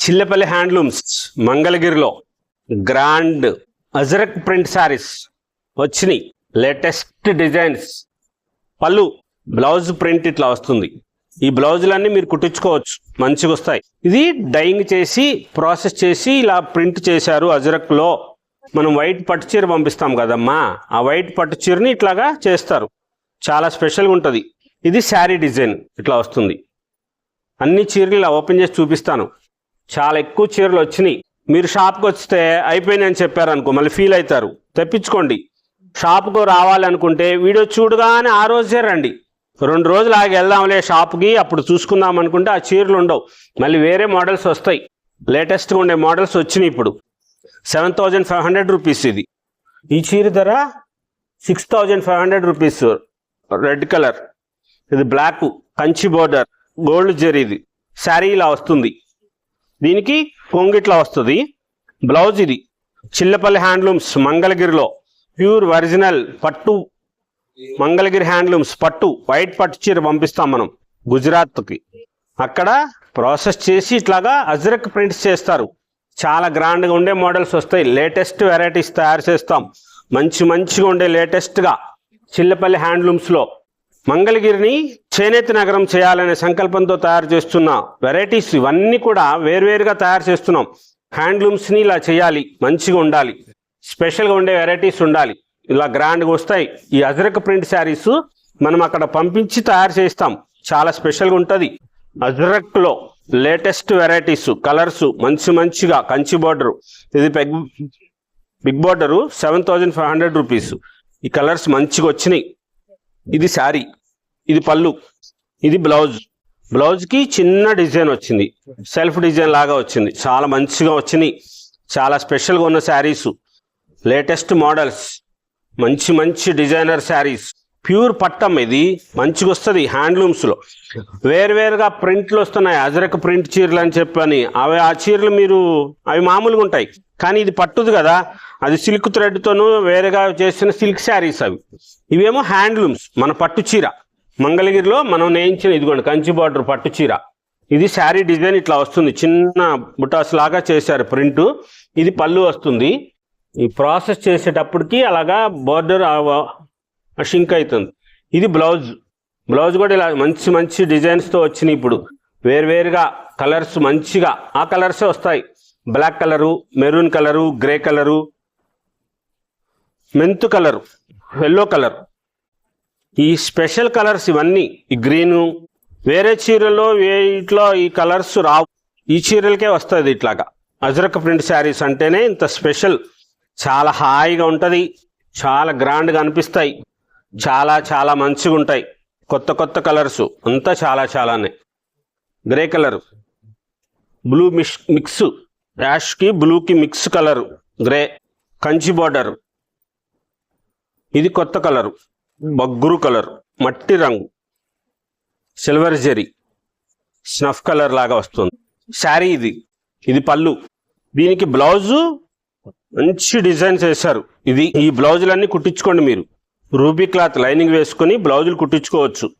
Chillapalli handlooms మంగళగిరిలో grand ajrakh print saris వచ్చినాయి. Latest designs. పళ్ళు బ్లౌజ్ ప్రింట్ ఇట్లా వస్తుంది. ఈ బ్లౌజులన్నీ మీరు కుట్టించుకోవచ్చు. మంచిగా వస్తాయి. ఇది డైయింగ్ చేసి ప్రాసెస్ చేసి ఇలా ప్రింట్ చేశారు అజరక్లో. మనం వైట్ పట్టు చీర పంపిస్తాం కదమ్మా. ఆ వైట్ పట్టు చీరని ఇట్లాగా చేస్తారు. చాలా స్పెషల్గా ఉంటుంది. ఇది శారీ డిజైన్. ఇట్లా వస్తుంది. అన్ని చీరలు ఇలా ఓపెన్ చేసి చూపిస్తాను. చాలా ఎక్కువ చీరలు వచ్చినాయి. మీరు షాప్కి వస్తే అయిపోయినాయి అని మళ్ళీ ఫీల్ అవుతారు. తెప్పించుకోండి. షాప్కు రావాలనుకుంటే వీడియో చూడగానే ఆ రోజే రండి. రెండు రోజులు ఆగి వెళ్దాంలే షాప్కి అప్పుడు చూసుకుందాం అనుకుంటే ఆ చీరలు ఉండవు. మళ్ళీ వేరే మోడల్స్ వస్తాయి. లేటెస్ట్గా ఉండే మోడల్స్ వచ్చినాయి ఇప్పుడు. Seven thousand five hundred rupees ఇది. ఈ చీర ధర six thousand five hundred rupees red colour. ఇది బ్లాక్ కంచి బోర్డర్ గోల్డ్ జరీది శారీ ఇలా వస్తుంది. దీనికి కొంగిట్లా వస్తుంది. బ్లౌజ్ ఇది. చిల్లపల్లి హ్యాండ్లూమ్స్ మంగళగిరిలో. ప్యూర్ ఒరిజినల్ పట్టు. మంగళగిరి హ్యాండ్లూమ్స్ పట్టు. వైట్ పట్టు చీర పంపిస్తాం మనం గుజరాత్కి. అక్కడ ప్రాసెస్ చేసి ఇట్లాగా అజ్రక్ ప్రింట్స్ చేస్తారు. చాలా గ్రాండ్గా ఉండే మోడల్స్ వస్తాయి. లేటెస్ట్ వెరైటీస్ తయారు చేస్తాం. మంచి మంచిగా ఉండే లేటెస్ట్గా చిల్లపల్లి హ్యాండ్లూమ్స్లో. మంగళగిరిని చేనేత నగరం చేయాలనే సంకల్పంతో తయారు చేస్తున్న వెరైటీస్ ఇవన్నీ కూడా వేరువేరుగా తయారు చేస్తున్నాం. హ్యాండ్లూమ్స్ని ఇలా చేయాలి మంచిగా ఉండాలి. స్పెషల్గా ఉండే వెరైటీస్ ఉండాలి. ఇలా గ్రాండ్గా వస్తాయి. ఈ అజరక్ ప్రింట్ శారీస్ మనం అక్కడ పంపించి తయారు చేస్తాం చాలా స్పెషల్గా ఉంటుంది. అజరక్లో లేటెస్ట్ వెరైటీస్ కలర్స్ మంచి మంచిగా కంచి బార్డరు ఇది peg big border seven thousand five hundred rupees ఈ కలర్స్ మంచిగా వచ్చినాయి. ఇది శారీ. ఇది పళ్ళు. ఇది బ్లౌజ్. బ్లౌజ్కి చిన్న డిజైన్ వచ్చింది. సెల్ఫ్ డిజైన్ లాగా వచ్చింది. చాలా మంచిగా వచ్చినాయి. చాలా స్పెషల్గా ఉన్న శారీస్. Latest models. మంచి మంచి డిజైనర్ శారీస్. ప్యూర్ పట్టం ఇది. మంచిగా వస్తుంది హ్యాండ్లూమ్స్లో. వేరువేరుగా ప్రింట్లు వస్తున్నాయి. అజరక్ ప్రింట్ చీరలు అని చెప్పని. అవి ఆ చీరలు మీరు అవి మామూలుగా ఉంటాయి. కానీ ఇది పట్టుది కదా. అది సిల్క్ థ్రెడ్తోనూ వేరేగా చేసిన సిల్క్ శారీస్ అవి. ఇవేమో హ్యాండ్లూమ్స్. మన పట్టు చీర. మంగళగిరిలో మనం నేయించిన ఇదిగోండి కంచి బార్డర్ పట్టు చీర. ఇది శారీ డిజైన్ ఇట్లా వస్తుంది. చిన్న బుటాస్ లాగా చేశారు ప్రింట్. ఇది పళ్ళు వస్తుంది. ఈ ప్రాసెస్ చేసేటప్పటికి అలాగా బార్డర్ షింక్ అవుతుంది ఇది బ్లౌజ్. బ్లౌజ్ కూడా ఇలా మంచి మంచి డిజైన్స్తో వచ్చినాయి ఇప్పుడు. వేరువేరుగా కలర్స్ మంచిగా ఆ కలర్సే వస్తాయి. Black colour maroon colour grey colour మెంతు colour yellow colour. ఈ స్పెషల్ కలర్స్ ఇవన్నీ ఈ గ్రీను. వేరే చీరలో వీటిలో ఈ కలర్స్ రావు. ఈ చీరలకే వస్తుంది ఇట్లాగా. అజరక్ ప్రింట్ శారీస్ అంటేనే ఇంత స్పెషల్. చాలా హాయిగా ఉంటుంది. చాలా గ్రాండ్గా అనిపిస్తాయి. చాలా చాలా మంచిగా ఉంటాయి కొత్త కొత్త కలర్స్. అంతా చాలా చాలానే. Grey colour. Blue mix mix. Yaskhi బ్లూకి mix colour. Grey. Kanchi border. ఇది కొత్త కలరు. బగ్గురు కలర్ మట్టి రంగు సిల్వర్ జెరీ స్నఫ్ కలర్ లాగా వస్తుంది. శారీ ఇది. ఇది పళ్ళు. దీనికి బ్లౌజు మంచి డిజైన్స్ వేశారు. ఇది ఈ బ్లౌజులన్నీ కుట్టించుకోండి మీరు. రూబీ క్లాత్ లైనింగ్ వేసుకొని బ్లౌజులు కుట్టించుకోవచ్చు.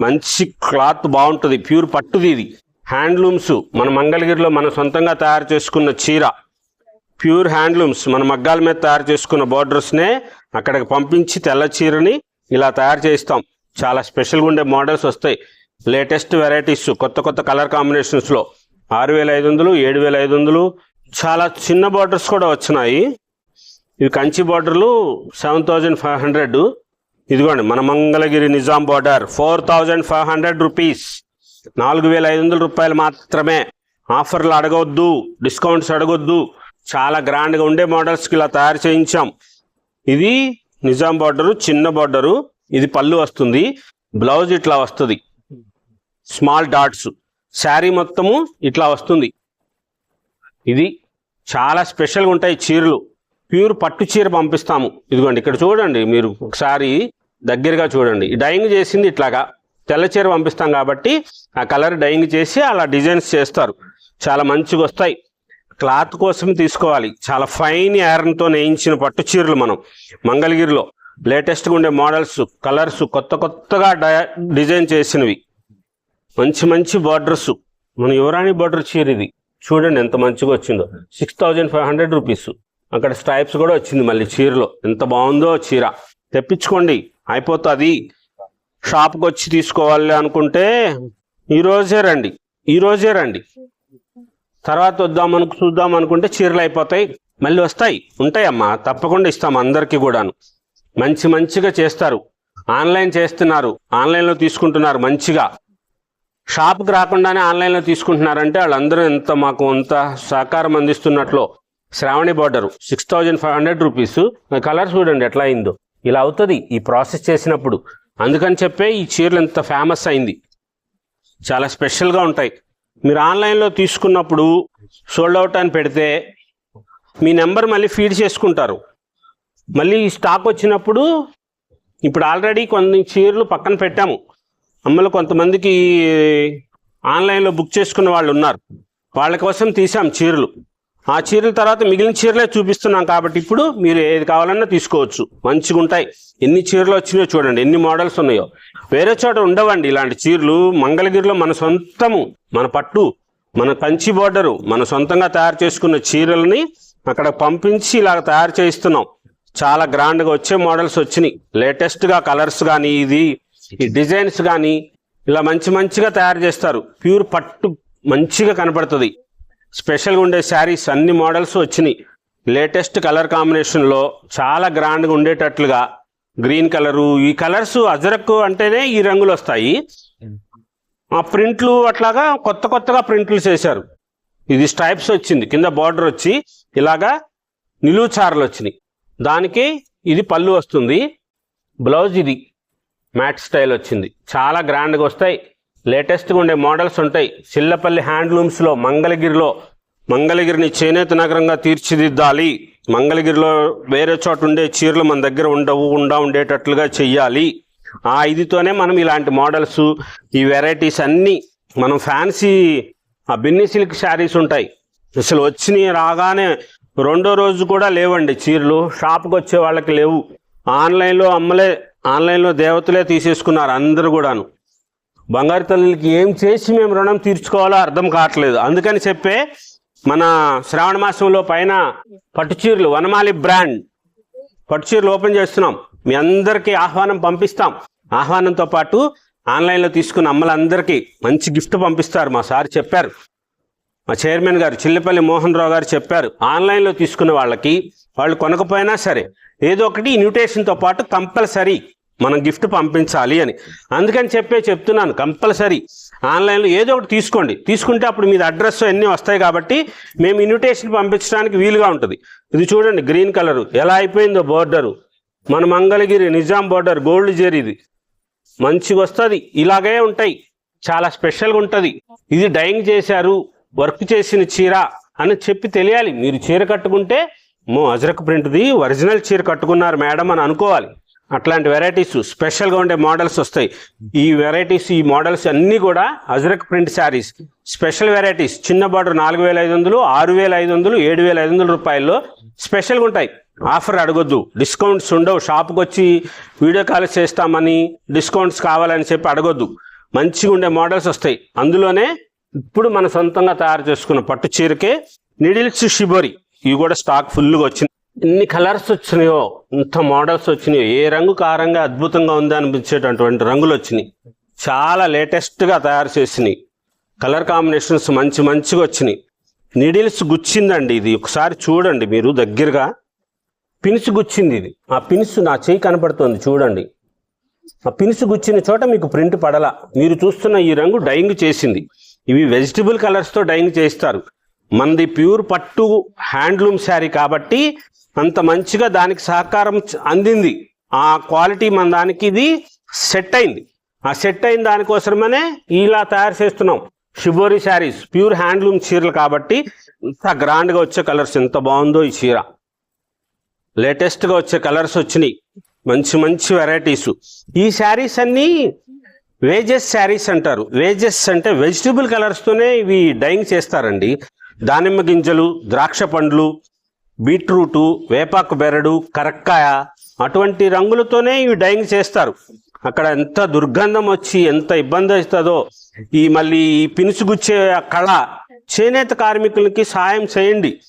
మంచి క్లాత్ బాగుంటుంది. ప్యూర్ పట్టుది ఇది. హ్యాండ్లూమ్స్ మన మంగళగిరిలో మన సొంతంగా తయారు చేసుకున్న చీర. ప్యూర్ హ్యాండ్లూమ్స్ మన మగ్గాల మీద తయారు చేసుకున్న బోర్డర్స్నే అక్కడికి పంపించి తెల్ల చీరని ఇలా తయారు చేయిస్తాం. చాలా స్పెషల్గా ఉండే మోడల్స్ వస్తాయి. లేటెస్ట్ వెరైటీస్ కొత్త కొత్త కలర్ కాంబినేషన్స్లో ఆరు వేల ఐదు వందలు ఏడు వేల ఐదు వందలు చాలా చిన్న బార్డర్స్ కూడా వచ్చినాయి. ఇవి కంచి బార్డర్లు సెవెన్ థౌజండ్ ఫైవ్ హండ్రెడ్. ఇదిగోండి మన Mangalagiri Nizam border four thousand five hundred rupees. నాలుగు వేల ఐదు వందల రూపాయలు మాత్రమే. ఆఫర్లు అడగవద్దు డిస్కౌంట్స్ అడగొద్దు. చాలా గ్రాండ్గా ఉండే మోడల్స్కి ఇలా తయారు చేయించాం. ఇది నిజాం బార్డరు చిన్న బార్డరు ఇది పళ్ళు వస్తుంది బ్లౌజ్ ఇట్లా వస్తుంది. స్మాల్ డాట్స్ శారీ మొత్తము ఇట్లా వస్తుంది. ఇది చాలా స్పెషల్గా ఉంటాయి చీరలు. ప్యూర్ పట్టు చీర పంపిస్తాము. ఇదిగోండి ఇక్కడ చూడండి మీరు ఒకసారి దగ్గరగా చూడండి. డైయింగ్ చేసింది ఇట్లాగా. తెల్ల చీర పంపిస్తాం కాబట్టి ఆ కలర్ డైయింగ్ చేసి అలా డిజైన్స్ చేస్తారు. చాలా మంచిగా వస్తాయి. క్లాత్ కోసం తీసుకోవాలి. చాలా ఫైన్ ఐరన్తో నేయించిన పట్టు చీరలు మనం. మంగళగిరిలో లేటెస్ట్గా ఉండే మోడల్స్ కలర్స్ కొత్త కొత్తగా డై- డిజైన్ చేసినవి. మంచి మంచి బార్డర్స్. మన యువరాణి బార్డర్ చీర ఇది. చూడండి ఎంత మంచిగా వచ్చిందో. Six thousand five hundred rupees అక్కడ స్ట్రైప్స్ కూడా వచ్చింది మళ్ళీ చీరలో. ఎంత బాగుందో చీర. తెప్పించుకోండి. అయిపోతుంది. షాప్కి వచ్చి తీసుకోవాలి అనుకుంటే ఈ రోజే రండి. ఈరోజే రండి. తర్వాత వద్దాం అనుకు చూద్దాం అనుకుంటే చీరలు అయిపోతాయి. మళ్ళీ వస్తాయి. ఉంటాయమ్మా. తప్పకుండా ఇస్తాం అందరికీ కూడాను. మంచి మంచిగా చేస్తారు. ఆన్లైన్ చేస్తున్నారు. ఆన్లైన్లో తీసుకుంటున్నారు మంచిగా. షాప్కి రాకుండానే ఆన్లైన్లో తీసుకుంటున్నారంటే వాళ్ళందరూ ఎంత మాకు అంత సహకారం అందిస్తున్నట్లు. Shravani border. Six thousand five hundred rupees. Colour చూడండి ఎట్లా అయిందో. ఇలా అవుతుంది ఈ ప్రాసెస్ చేసినప్పుడు. అందుకని చెప్పే ఈ చీరలు ఎంత ఫేమస్ అయింది. చాలా స్పెషల్గా ఉంటాయి. మీరు ఆన్లైన్లో తీసుకున్నప్పుడు సోల్డ్ అవుట్ అని పెడితే మీ నెంబర్ మళ్ళీ ఫీడ్ చేసుకుంటారు. మళ్ళీ స్టాక్ వచ్చినప్పుడు ఇప్పుడు ఆల్రెడీ కొన్ని చీరలు పక్కన పెట్టాము. అమ్మలు కొంతమందికి ఆన్లైన్లో బుక్ చేసుకున్న వాళ్ళు ఉన్నారు. వాళ్ళ కోసం తీసాం చీరలు ఆ చీరల తర్వాత మిగిలిన చీరలే చూపిస్తున్నాం కాబట్టి ఇప్పుడు మీరు ఏది కావాలన్నా తీసుకోవచ్చు. మంచిగా ఉంటాయి. ఎన్ని చీరలు వచ్చినాయో చూడండి. ఎన్ని మోడల్స్ ఉన్నాయో. వేరే చోట ఉండవండి. ఇలాంటి చీరలు మంగళగిరిలో మన సొంతము మన పట్టు మన కంచి బోర్డరు మన సొంతంగా తయారు చేసుకున్న చీరలని అక్కడ పంపించి ఇలాగ తయారు చేయిస్తున్నాం. చాలా గ్రాండ్గా వచ్చే మోడల్స్ వచ్చినాయి. లేటెస్ట్గా కలర్స్ కానీ ఇది ఈ డిజైన్స్ కానీ ఇలా మంచి మంచిగా తయారు చేస్తారు. ప్యూర్ పట్టు మంచిగా కనపడుతుంది. స్పెషల్గా ఉండే శారీస్ అన్ని మోడల్స్ వచ్చినాయి. లేటెస్ట్ కలర్ కాంబినేషన్లో చాలా గ్రాండ్గా ఉండేటట్లుగా గ్రీన్ కలరు. ఈ కలర్స్ అజరక్ అంటేనే ఈ రంగులు వస్తాయి. ఆ ప్రింట్లు అట్లాగా కొత్త కొత్తగా ప్రింట్లు చేశారు. ఇది స్ట్రైప్స్ వచ్చింది. కింద బార్డర్ వచ్చి ఇలాగా నిలువు చారలు వచ్చినాయి. దానికి ఇది పళ్ళు వస్తుంది. బ్లౌజ్ ఇది. మ్యాట్ స్టైల్ వచ్చింది. చాలా గ్రాండ్గా వస్తాయి. లేటెస్ట్గా ఉండే మోడల్స్ ఉంటాయి. చిల్లపల్లి హ్యాండ్లూమ్స్లో మంగళగిరిలో మంగళగిరిని చేనేత నగరంగా తీర్చిదిద్దాలి. మంగళగిరిలో వేరే చోట ఉండే చీరలు మన దగ్గర ఉండవు ఉండా ఉండేటట్లుగా చెయ్యాలి. ఆ ఇదితోనే మనం ఇలాంటి మోడల్స్ ఈ వెరైటీస్ అన్నీ మనం ఫ్యాన్సీ ఆ బిన్ని సిల్క్ శారీస్ ఉంటాయి. అసలు వచ్చినాయి రాగానే రెండో రోజు కూడా లేవండి చీరలు. షాప్కి వచ్చే వాళ్ళకి లేవు. ఆన్లైన్లో అమ్మలే ఆన్లైన్లో దేవతలే తీసేసుకున్నారు అందరూ కూడాను. బంగారు తల్లికి ఏం చేసి మేము రుణం తీర్చుకోవాలో అర్థం కావట్లేదు. అందుకని చెప్పే మన శ్రావణ మాసంలో పైన పట్టుచీరలు వనమాలి బ్రాండ్ పట్టుచీరలు ఓపెన్ చేస్తున్నాం. మీ అందరికీ ఆహ్వానం పంపిస్తాం. ఆహ్వానంతో పాటు ఆన్లైన్లో తీసుకున్న అమ్మలందరికీ మంచి గిఫ్ట్ పంపిస్తారు మా సార్ చెప్పారు. మా చైర్మన్ గారు చిల్లపల్లి మోహన్ రావు గారు చెప్పారు. ఆన్లైన్లో తీసుకున్న వాళ్ళకి వాళ్ళు కొనకపోయినా సరే ఏదో ఒకటి ఇన్విటేషన్తో పాటు కంపల్సరీ మనం గిఫ్ట్ పంపించాలి అని. అందుకని చెప్పే చెప్తున్నాను కంపల్సరీ. ఆన్లైన్లో ఏదో ఒకటి తీసుకోండి. తీసుకుంటే అప్పుడు మీద అడ్రస్ అన్నీ వస్తాయి కాబట్టి మేము ఇన్విటేషన్ పంపించడానికి వీలుగా ఉంటుంది. ఇది చూడండి గ్రీన్ కలరు. ఎలా అయిపోయిందో బోర్డరు. మన మంగళగిరి నిజాం బోర్డర్ గోల్డ్ జెరీది మంచిగా వస్తుంది. ఇలాగే ఉంటాయి. చాలా స్పెషల్గా ఉంటుంది. ఇది డైయింగ్ చేశారు వర్క్ చేసిన చీర అని చెప్పి తెలియాలి. మీరు చీర కట్టుకుంటే మో అజరక్ ప్రింట్ది ఒరిజినల్ చీర కట్టుకున్నారు మేడం అని అనుకోవాలి. అట్లాంటి వెరైటీస్ స్పెషల్గా ఉండే మోడల్స్ వస్తాయి. ఈ వెరైటీస్ ఈ మోడల్స్ అన్నీ కూడా Ajrakh print sarees special varieties చిన్న బార్డర్ నాలుగు వేల ఐదు వందలు ఆరు వేల ఐదు వందలు ఏడు వేల ఐదు వందల రూపాయల్లో స్పెషల్గా ఉంటాయి. ఆఫర్ అడగొద్దు. డిస్కౌంట్స్ ఉండవు. షాప్కి వచ్చి వీడియో కాల్ చేస్తామని డిస్కౌంట్స్ కావాలని చెప్పి అడగొద్దు. మంచిగా ఉండే మోడల్స్ వస్తాయి. అందులోనే ఇప్పుడు మన సొంతంగా తయారు చేసుకున్న పట్టు చీరకే నిడిల్స్ షిబోరి ఇవి కూడా స్టాక్ ఫుల్గా వచ్చింది ఎన్ని కలర్స్ వచ్చినాయో ఇంత మోడల్స్ వచ్చినాయి. ఏ రంగు కారంగా అద్భుతంగా ఉంది అనిపించేటటువంటి రంగులు వచ్చినాయి. చాలా లేటెస్ట్గా తయారు చేసినాయి. కలర్ కాంబినేషన్స్ మంచి మంచిగా వచ్చినాయి. నిడిల్స్ గుచ్చిందండి ఇది. ఒకసారి చూడండి మీరు దగ్గరగా. పిన్స్ గుచ్చింది ఇది. ఆ పిన్స్ నా చేయి కనపడుతుంది చూడండి. ఆ పిన్స్ గుచ్చిన చోట మీకు ప్రింట్ పడలా. మీరు చూస్తున్న ఈ రంగు డైయింగ్ చేసింది. ఇవి వెజిటబుల్ కలర్స్తో డైయింగ్ చేస్తారు. మనది ప్యూర్ పట్టు హ్యాండ్లూమ్ శారీ కాబట్టి అంత మంచిగా దానికి సహకారం అందింది. ఆ క్వాలిటీ మన దానికి ఇది సెట్ అయింది. ఆ సెట్ అయిన దానికోసమనే ఇలా తయారు చేస్తున్నాం. షిబోరి శారీస్ ప్యూర్ హ్యాండ్లూమ్ చీరలు కాబట్టి ఇంత గ్రాండ్గా వచ్చే కలర్స్ ఎంత బాగుందో ఈ చీర. లేటెస్ట్గా వచ్చే కలర్స్ వచ్చినాయి. మంచి మంచి వెరైటీస్. ఈ శారీస్ అన్నీ వేజెస్ శారీస్ అంటారు. వేజెస్ అంటే వెజిటబుల్ కలర్స్తోనే ఇవి డైయింగ్ చేస్తారండి. దానిమ్మ గింజలు ద్రాక్ష పండ్లు బీట్రూటు వేపాకు బెరడు కరక్కాయ అటువంటి రంగులతోనే ఇవి డైయింగ్ చేస్తారు. అక్కడ ఎంత దుర్గంధం వచ్చి ఎంత ఇబ్బంది అవుతుందో ఈ మళ్ళీ ఈ పినుసుగుచ్చే కళ చేనేత కార్మికులకి సాయం చేయండి.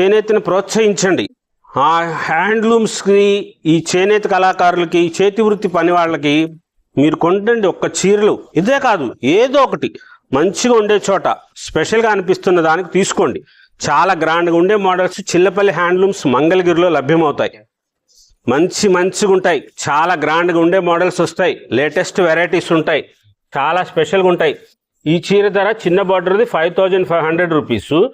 చేనేతను ప్రోత్సహించండి. ఆ హ్యాండ్లూమ్స్కి ఈ చేనేత కళాకారులకి చేతి వృత్తి పని వాళ్ళకి మీరు కొంటండి ఒక్క చీరలు. ఇదే కాదు ఏదో ఒకటి. మంచిగా ఉండే చోట స్పెషల్గా అనిపిస్తున్న దానికి తీసుకోండి. చాలా గ్రాండ్గా ఉండే మోడల్స్ చిల్లపల్లి హ్యాండ్లూమ్స్ మంగళగిరిలో లభ్యమవుతాయి. మంచి మంచిగా ఉంటాయి. చాలా గ్రాండ్గా ఉండే మోడల్స్ వస్తాయి. లేటెస్ట్ వెరైటీస్ ఉంటాయి. చాలా స్పెషల్గా ఉంటాయి. ఈ చీర ధర చిన్న బార్డర్ది five thousand five hundred rupees.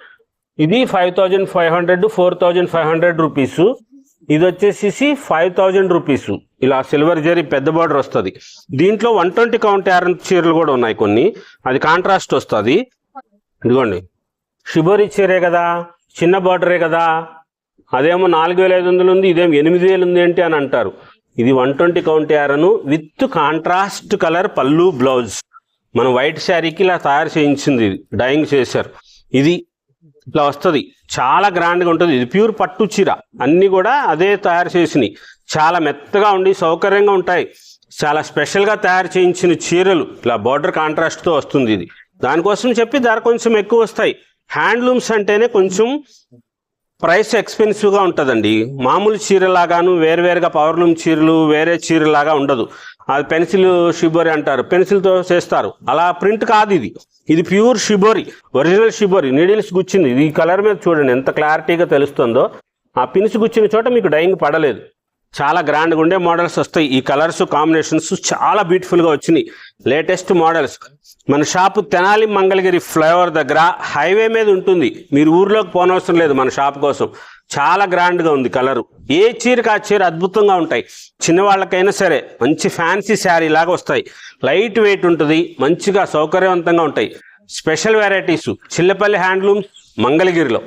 ఇది five thousand five hundred four thousand five hundred rupees. ఇది వచ్చేసి ఫైవ్ థౌజండ్ రూపీస్. ఇలా సిల్వర్ జరీ పెద్ద బార్డర్ వస్తుంది. దీంట్లో వన్ ట్వంటీ కౌంట్ యారన్ చీరలు కూడా ఉన్నాయి కొన్ని. అది కాంట్రాస్ట్ వస్తుంది. ఇదిగోండి. షిబోరి చీరే కదా చిన్న బార్డరే కదా. అదేమో నాలుగు వేల ఐదు వందలు ఉంది ఇదేమో ఎనిమిది వేలు ఉంది ఏంటి అని అంటారు. ఇది one twenty count yarn with contrast colour పళ్ళు బ్లౌజ్. మన వైట్ శారీకి ఇలా తయారు చేయించింది ఇది డైయింగ్ చేశారు. ఇది ఇట్లా వస్తుంది చాలా గ్రాండ్గా ఉంటుంది. ఇది ప్యూర్ పట్టు చీర అన్నీ కూడా అదే తయారు చేసినాయి. చాలా మెత్తగా ఉండి సౌకర్యంగా ఉంటాయి. చాలా స్పెషల్గా తయారు చేయించిన చీరలు ఇలా బార్డర్ కాంట్రాస్ట్తో వస్తుంది ఇది. దానికోసం చెప్పి ధర కొంచెం ఎక్కువ వస్తాయి. హ్యాండ్లూమ్స్ అంటేనే కొంచెం ప్రైస్ ఎక్స్పెన్సివ్గా ఉంటుందండి. మామూలు చీరలాగాను వేరువేరుగా పవర్లూమ్ చీరలు వేరే చీరలాగా ఉండదు. అది పెన్సిల్ షిబోరి అంటారు. పెన్సిల్తో చేస్తారు. అలా ప్రింట్ కాదు ఇది. ఇది pure shibori. Original shibori. Needles గుచ్చింది. ఈ కలర్ మీద చూడండి ఎంత క్లారిటీగా తెలుస్తుందో. ఆ పిన్స్ గుచ్చిన చోట మీకు డైయింగ్ పడలేదు. చాలా గ్రాండ్గా ఉండే మోడల్స్ వస్తాయి. ఈ కలర్స్ కాంబినేషన్స్ చాలా బ్యూటిఫుల్గా వచ్చినాయి. లేటెస్ట్ మోడల్స్ మన షాపు తెనాలి మంగళగిరి ఫ్లైఓవర్ దగ్గర హైవే మీద ఉంటుంది. మీరు ఊర్లోకి పోనవసరం లేదు మన షాప్ కోసం. చాలా గ్రాండ్గా ఉంది కలరు ఏ చీరకి ఆ చీర అద్భుతంగా ఉంటాయి. చిన్నవాళ్ళకైనా సరే మంచి ఫ్యాన్సీ శారీ లాగా వస్తాయి. లైట్ వెయిట్ ఉంటుంది. మంచిగా సౌకర్యవంతంగా ఉంటాయి. స్పెషల్ వెరైటీస్ చిల్లపల్లి హ్యాండ్లూమ్స్ మంగళగిరిలో.